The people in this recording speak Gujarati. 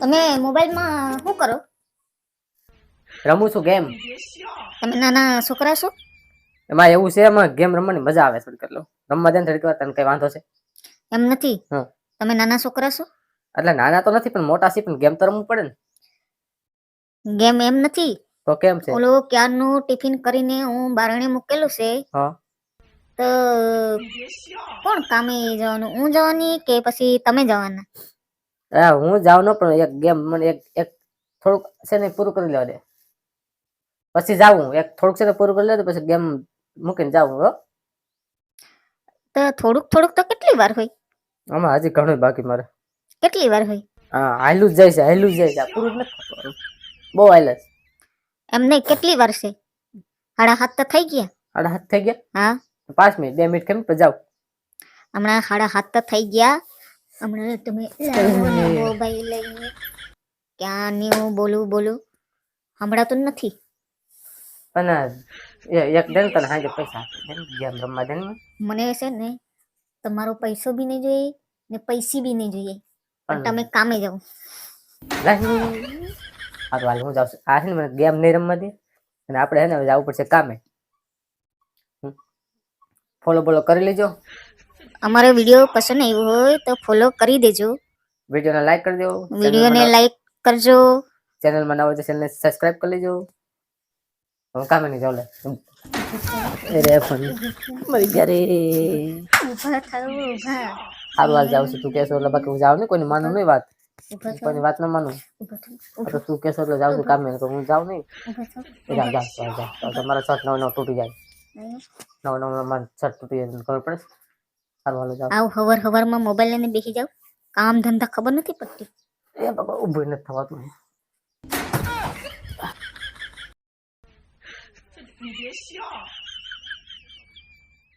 તમે મોબાઈલમાં શું કરો? રમું છું ગેમ તમે નાના છોકરા છો? એમાં એવું છે એમાં ગેમ રમવાની મજા આવે થોડીક એટલે રમવા દે ને થોડીક વાર તને કઈ વાંધો છે? એમ નથી. તમે નાના છોકરા છો? એટલે નાના તો નથી પણ મોટા છે પણ ગેમ તો રમવું પડે ને. ગેમ એમ નથી. તો કેમ છે? ઓલો ક્યારનું ટિફિન કરીને હું બારણે મૂકેલું છે? હા. તો કોણ કામે જવાનું? હું જવાની કે પછી તમે જવાના? હા હું જાઉં ન પણ એક ગેમ મને એક એક થોડુંક છે ને પૂરું કરી લેવા દે. પછી જાવું એક થોડુંક છે ને પૂરું કરી લેવા તો પછી ગેમ મૂકીને જાવું હો. તો થોડુંક થોડુંક તો કેટલી વાર હોય? આમાં હજી ઘણું બાકી મારે. કેટલી વાર હોય? હા હાલું જ જાય છે હાલું જ જાય છે પૂરું જ નથી બહુ હાલે છે. એમ નહીં કેટલી વાર છે? સાડા હાથ તો થઈ ગયા. સાડા હાથ થઈ ગયા? હા. પાંચ મિનિટ બે મિનિટ કેમ? પછી જાવ હમણાં સાડા હાથ તો થઈ ગયા. હમણાં તમે મોબાઈલ લઈને. ક્યાં ને હું બોલું બોલું? હમણાં તો નથી. અને એક દેન તને હાજે પૈસા ગેમ રમવા દેન મને છે ને તમારો પૈસો બી નહીં જોઈએ ને પૈસી બી નહીં જોઈએ. પણ પણ તમે કામે જાઓ. આ તો હાલ હું જાઉં છું. આ છે ને મને ગેમ નહીં રમવા દે. અને આપણે હે ને જવું પડશે કામે. ફોલો બોલો કરી લેજો. અમારો વીડિયો પસંદ આવ્યો હોય તો ફોલો કરી દેજો. વિડીયોને લાઈક કરી દો વિડીયોને લાઈક કરજો. ચેનલમાં નવા તો ચેનલને સબસ્ક્રાઇબ કરી લેજો. હું કામે નહીં જાઉં લે. અરે ફોન મરી ગયા રે. ઊભા થાઓ ઊભા સારું હાલ જાઉં છું. તું કહેશો એટલે બાકી હું જાઉં નહીં. કોઈ માનું નહીં વાત. કોઈની વાત ન માનું. તો તું કહેશો એટલે જાઉં છું કામે. તો હું જાઉં નહીં. ઊભા થાઓ એ જા જા જા જા તો તમારા છત નવ નવ તૂટી જાય. નવો નવ નવ મારા શર્ટ તૂટી જાય. ખબર પડે? હાલો જાવ આવ હવર હવારમાં મોબાઈલ લઈને બેસી જાવ. કામ ધંધા ખબર નથી પડતી. એ બાબા ઊભું નથી થવાતું.